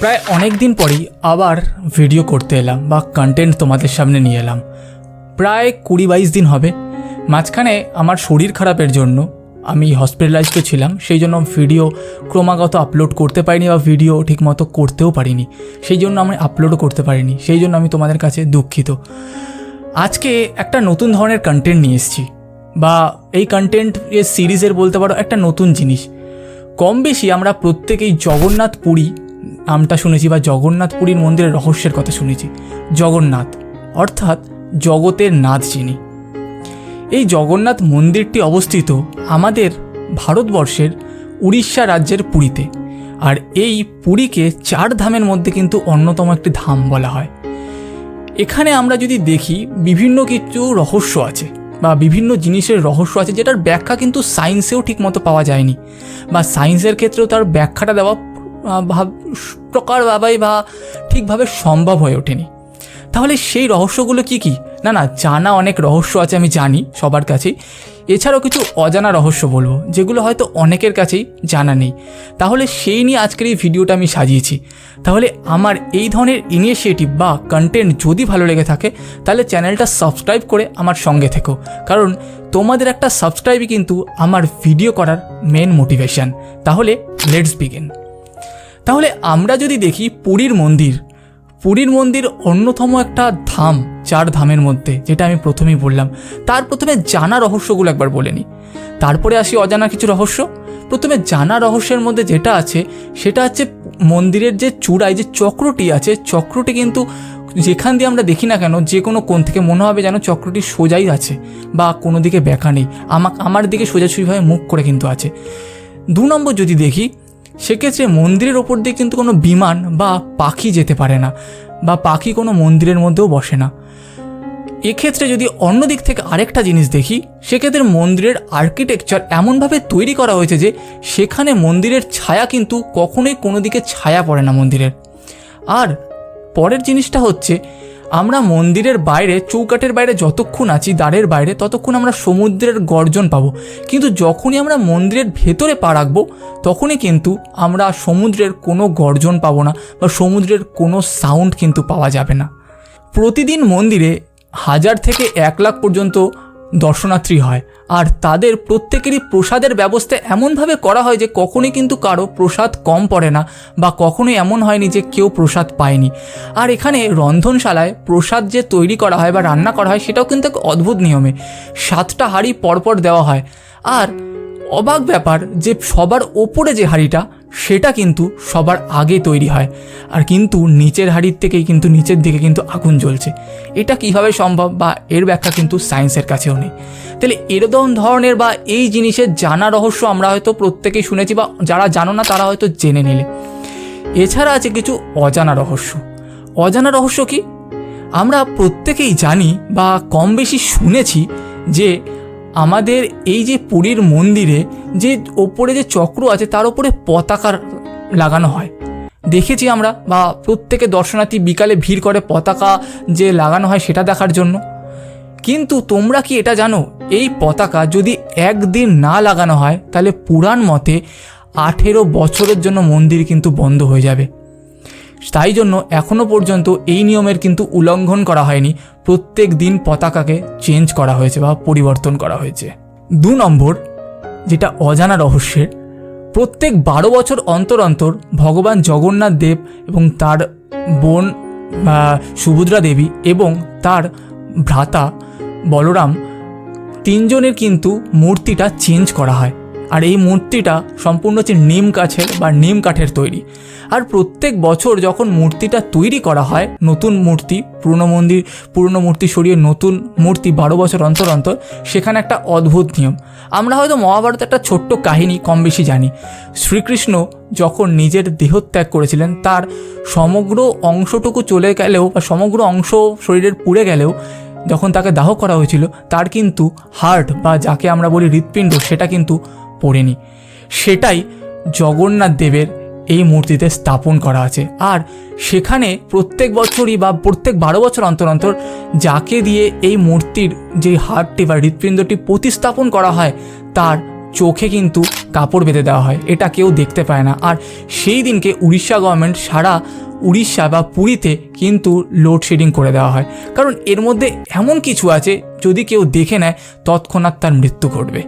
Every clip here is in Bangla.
প্রায় অনেক দিন পরেই আবার ভিডিও করতে এলাম বা কন্টেন্ট তোমাদের সামনে নিয়ে এলাম। প্রায় কুড়ি বাইশ দিন হবে। মাঝখানে আমার শরীর খারাপের জন্য আমি হসপিটালাইজড ছিলাম, সেই জন্য ভিডিও ক্রমাগত আপলোড করতে পারিনি বা ভিডিও ঠিকমতো করতেও পারিনি। সেই জন্য আমি আপলোডও করতে পারিনি। সেই জন্য আমি তোমাদের কাছে দুঃখিত। আজকে একটা নতুন ধরনের কন্টেন্ট নিয়ে এসেছি বা এই কন্টেন্ট সিরিজের বলতে পারো একটা নতুন জিনিস। কম বেশি আমরা প্রত্যেকেই জগন্নাথ পুরী নামটা শুনেছি বা জগন্নাথ পুরীর মন্দিরের রহস্যের কথা শুনেছি। জগন্নাথ, অর্থাৎ জগতের নাথ যিনি। এই জগন্নাথ মন্দিরটি অবস্থিত আমাদের ভারতবর্ষের উড়িষ্যা রাজ্যের পুরীতে। আর এই পুরীকে চার ধামের মধ্যে কিন্তু অন্যতম একটি ধাম বলা হয়। এখানে আমরা যদি দেখি, বিভিন্ন কিছু রহস্য আছে বা বিভিন্ন জিনিসের রহস্য আছে যেটার ব্যাখ্যা কিন্তু সায়েন্সেও ঠিকমতো পাওয়া যায়নি। বা সায়েন্সের ক্ষেত্রেও তার ব্যাখ্যাটা দেওয়া ভাব প্রকার ভাবাই বা ঠিকভাবে সম্ভব হয়ে ওঠেনি। তাহলে সেই রহস্যগুলো কি কি? না না, জানা অনেক রহস্য আছে, আমি জানি সবার কাছেই। এছাড়াও কিছু অজানা রহস্য বলব, যেগুলো হয়তো অনেকের কাছেই জানা নেই। তাহলে সেই নিয়ে আজকের এই ভিডিওটা আমি সাজিয়েছি। তাহলে আমার এই ধরনের ইনিশিয়েটিভ বা কন্টেন্ট যদি ভালো লেগে থাকে, তাহলে চ্যানেলটা সাবস্ক্রাইব করে আমার সঙ্গে থেকো। কারণ তোমাদের একটা সাবস্ক্রাইবই কিন্তু আমার ভিডিও করার মেন মোটিভেশন তাহলে লেটস বিগিন তাহলে আমরা যদি দেখি পুরীর মন্দির। পুরীর মন্দির অন্যতম একটা ধাম, চার ধামের মধ্যে, যেটা আমি প্রথমেই বললাম। তার প্রথমে জানা রহস্যগুলো একবার বলে নিই। তারপরে আসি অজানা কিছু রহস্য। প্রথমে জানা রহস্যের মধ্যে যেটা আছে, সেটা হচ্ছে মন্দিরের যে চূড়ায় যে চক্রটি আছে, চক্রটি কিন্তু যেখান দিয়ে আমরা দেখি না কেন, যে কোনো কোণ থেকে মনে হবে যেন চক্রটি সোজাই আছে বা কোনো দিকে ব্যাকা নেই। আমা, আমার দিকে সোজাসুজিভাবে মুখ করে কিন্তু আছে। দু নম্বর যদি দেখি সেক্ষেত্রে মন্দিরের ওপর দিয়ে কিন্তু কোনো বিমান বা পাখি যেতে পারে না বা পাখি কোনো মন্দিরের মধ্যেও বসে না। এক্ষেত্রে যদি অন্য দিক থেকে আরেকটা জিনিস দেখি, সেক্ষেত্রে মন্দিরের আর্কিটেকচার এমনভাবে তৈরি করা হয়েছে যে সেখানে মন্দিরের ছায়া কিন্তু কখনোই কোনো দিকে ছায়া পড়ে না মন্দিরের। আর পরের জিনিসটা হচ্ছে আমরা মন্দিরের বাইরে চৌকাটের বাইরে যতক্ষণ আছি, দ্বারের বাইরে, ততক্ষণ আমরা সমুদ্রের গর্জন পাবো। কিন্তু যখনই আমরা মন্দিরের ভেতরে পা রাখব, তখনই কিন্তু আমরা সমুদ্রের কোনো গর্জন পাবো না বা সমুদ্রের কোনো সাউন্ড কিন্তু পাওয়া যাবে না। প্রতিদিন মন্দিরে হাজার থেকে এক লাখ পর্যন্ত দর্শনার্থী হয়। আর তাদের প্রত্যেকেরই প্রসাদের ব্যবস্থা এমনভাবে করা হয় যে কখনোই কিন্তু কারও প্রসাদ কম পড়ে না বা কখনোই এমন হয়নি যে কেউ প্রসাদ পায়নি। আর এখানে রন্ধনশালায় প্রসাদ যে তৈরি করা হয় বা রান্না করা হয় সেটাও কিন্তু এক অদ্ভুত নিয়মে। সাতটা হাঁড়ি পরপর দেওয়া হয়। আর অবাক ব্যাপার যে সবার ওপরে যে হাঁড়িটা সেটা কিন্তু সবার আগে তৈরি হয়। আর কিন্তু নিচের হাঁড়ির থেকেই কিন্তু নিচের দিকে কিন্তু আগুন জ্বলছে। এটা কীভাবে সম্ভব বা এর ব্যাখ্যা কিন্তু সায়েন্সের কাছেও নেই। তাহলে এরকম ধরনের বা এই জিনিসের জানা রহস্য আমরা হয়তো প্রত্যেকেই শুনেছি বা যারা জানো না তারা হয়তো জেনে নিলে। এছাড়া আছে কিছু অজানা রহস্য। অজানা রহস্য কি? আমরা প্রত্যেকেই জানি বা কম বেশি শুনেছি যে আমাদের এই যে পুরীর মন্দিরে যে ওপরে যে চক্র আছে, তার উপরে পতাকা লাগানো হয়। দেখেছি আমরা, বা প্রত্যেকে দর্শনার্থী বিকালে ভিড় করে পতাকা যে লাগানো হয়, সেটা দেখার জন্য। কিন্তু তোমরা কি এটা জানো, এই পতাকা যদি একদিন না লাগানো হয়, তাহলে পুরাণ মতে আঠেরো বছরের জন্য মন্দির কিন্তু বন্ধ হয়ে যাবে। তাই জন্য এখনও পর্যন্ত এই নিয়মের কিন্তু উল্লঙ্ঘন করা হয়নি। প্রত্যেক দিন পতাকাকে চেঞ্জ করা হয়েছে বা পরিবর্তন করা হয়েছে। দু নম্বর, যেটা অজানা রহস্যের, প্রত্যেক বারো বছর অন্তর অন্তর ভগবান জগন্নাথ দেব এবং তার বোন সুভদ্রা দেবী এবং তার ভ্রাতা বলরাম তিনজনের কিন্তু মূর্তিটা চেঞ্জ করা হয়। আর এই মূর্তিটা সম্পূর্ণ হচ্ছে নিম কাঠের বা নিম কাঠের তৈরি। আর প্রত্যেক বছর যখন মূর্তিটা তৈরি করা হয়, নতুন মূর্তি, পুরনো মন্দির, পুরনো মূর্তি সরিয়ে নতুন মূর্তি বারো বছর অন্তর অন্তর, সেখানে একটা অদ্ভুত নিয়ম। আমরা হয়তো মহাভারত একটা ছোট্ট কাহিনী কম বেশি জানি। শ্রীকৃষ্ণ যখন নিজের দেহত্যাগ করেছিলেন, তার সমগ্র অংশটুকু চলে গেলেও বা সমগ্র অংশ শরীরের পুড়ে গেলেও যখন তাকে দাহ করা হয়েছিল, তার কিন্তু হার্ট বা যাকে আমরা বলি হৃৎপিণ্ড, সেটা কিন্তু পড়েনি। সেটাই জগন্নাথ দেবের এই মূর্তিতে স্থাপন করা আছে। আর সেখানে প্রত্যেক বছরই বা প্রত্যেক বারো বছর অন্তর অন্তর যাকে দিয়ে এই মূর্তির যে হাড়টি বা হৃৎপিণ্ডটি প্রতিস্থাপন করা হয়, তার চোখে কিন্তু কাপড় বেঁধে দেওয়া হয়। এটা কেউ দেখতে পায় না। আর সেই দিনকে উড়িষ্যা গভর্নমেন্ট সারা উড়িষ্যা বা পুরীতে কিন্তু লোডশেডিং করে দেওয়া হয়। কারণ এর মধ্যে এমন কিছু আছে, যদি কেউ দেখে নেয়, তৎক্ষণাৎ তার মৃত্যু ঘটবে।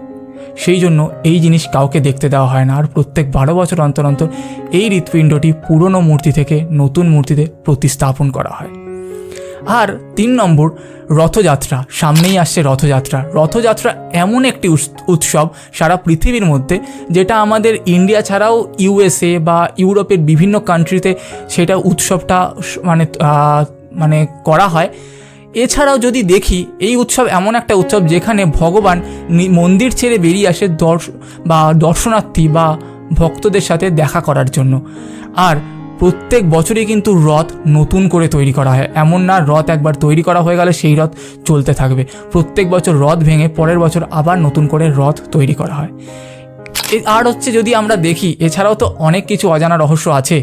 সেই জন্য এই জিনিস কাউকে দেখতে দেওয়া হয় না। আর প্রত্যেক বারো বছর অন্তর অন্তর এই হৃৎপিণ্ডটি পুরনো মূর্তি থেকে নতুন মূর্তিতে প্রতিস্থাপন করা হয়। আর তিন নম্বর, রথযাত্রা। সামনেই আসছে রথযাত্রা। রথযাত্রা এমন একটি উৎসব সারা পৃথিবীর মধ্যে যেটা আমাদের ইন্ডিয়া ছাড়াও ইউএসএ বা ইউরোপের বিভিন্ন কান্ট্রিতে সেটা উৎসবটা মানে মানে করা হয়। এছাড়াও যদি দেখি, এই উৎসব এমন একটা উৎসব যেখানে ভগবান মন্দির ছেড়ে বেরিয়ে আসে দর্শ, বা দর্শনার্থী বা ভক্তদের সাথে দেখা করার জন্য। আর প্রত্যেক বছরই কিন্তু রথ নতুন করে তৈরি করা হয়। এমন না রথ একবার তৈরি করা হয়ে গেলে সেই রথ চলতে থাকবে। প্রত্যেক বছর রথ ভেঙে পরের বছর আবার নতুন করে রথ তৈরি করা হয়। আর হচ্ছে যদি আমরা দেখি, এছাড়াও তো অনেক কিছু অজানা রহস্য আছে।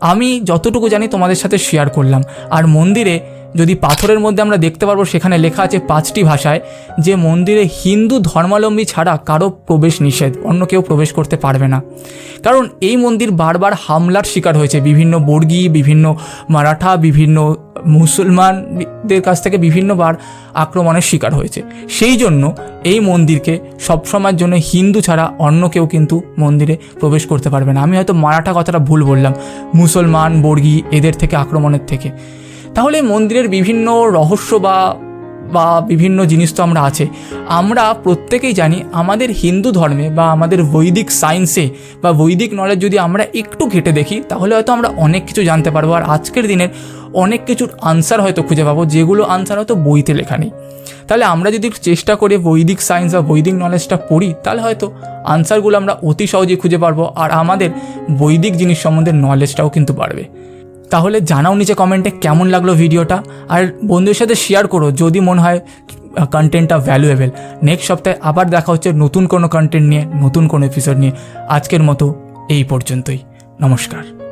আমি যতটুকু জানি তোমাদের সাথে শেয়ার করলাম। আর মন্দিরে যদি পাথরের মধ্যে আমরা দেখতে পারব, সেখানে লেখা আছে পাঁচটি ভাষায়, যে মন্দিরে হিন্দু ধর্মাবলম্বী ছাড়া কারও প্রবেশ নিষেধ, অন্য কেউ প্রবেশ করতে পারবে না। কারণ এই মন্দির বারবার হামলার শিকার হয়েছে। বিভিন্ন বর্গী, বিভিন্ন মারাঠা, বিভিন্ন মুসলমানদের কাছ থেকে বিভিন্নবার আক্রমণের শিকার হয়েছে। সেই জন্য এই মন্দিরকে সবসময়ের জন্য হিন্দু ছাড়া অন্য কেউ কিন্তু মন্দিরে প্রবেশ করতে পারবে না। আমি হয়তো মারাঠা কথাটা ভুল বললাম, মুসলমান, বর্গী, এদের থেকে আক্রমণের থেকে। তাহলে মন্দিরের বিভিন্ন রহস্য বা বা বিভিন্ন জিনিস তো আমরা আছে। আমরা প্রত্যেকেই জানি আমাদের হিন্দু ধর্মে বা আমাদের বৈদিক সায়েন্সে বা বৈদিক নলেজ যদি আমরা একটু ঘেটে দেখি, তাহলে হয়তো আমরা অনেক কিছু জানতে পারব। আর আজকের দিনের অনেক কিছুর আনসার হয়তো খুঁজে পাবো, যেগুলো আনসার হয়তো বইতে লেখা নেই। তাহলে আমরা যদি চেষ্টা করে বৈদিক সায়েন্স বা বৈদিক নলেজটা পড়ি, তাহলে হয়তো আনসারগুলো আমরা অতি সহজেই খুঁজে পারব। আর আমাদের বৈদিক জিনিস সম্বন্ধে নলেজটাও কিন্তু বাড়বে। তাহলে জানাও নিচে কমেন্টে কেমন লাগল ভিডিওটা। আর বন্ধুদের সাথে শেয়ার করো যদি মনে হয় কন্টেন্টটা ভ্যালুয়েবল নেক্সট সপ্তাহে আবার দেখা হচ্ছে নতুন কোনো কন্টেন্ট নিয়ে, নতুন কোনো এপিসোড নিয়ে। আজকের মতো এই পর্যন্তই। নমস্কার।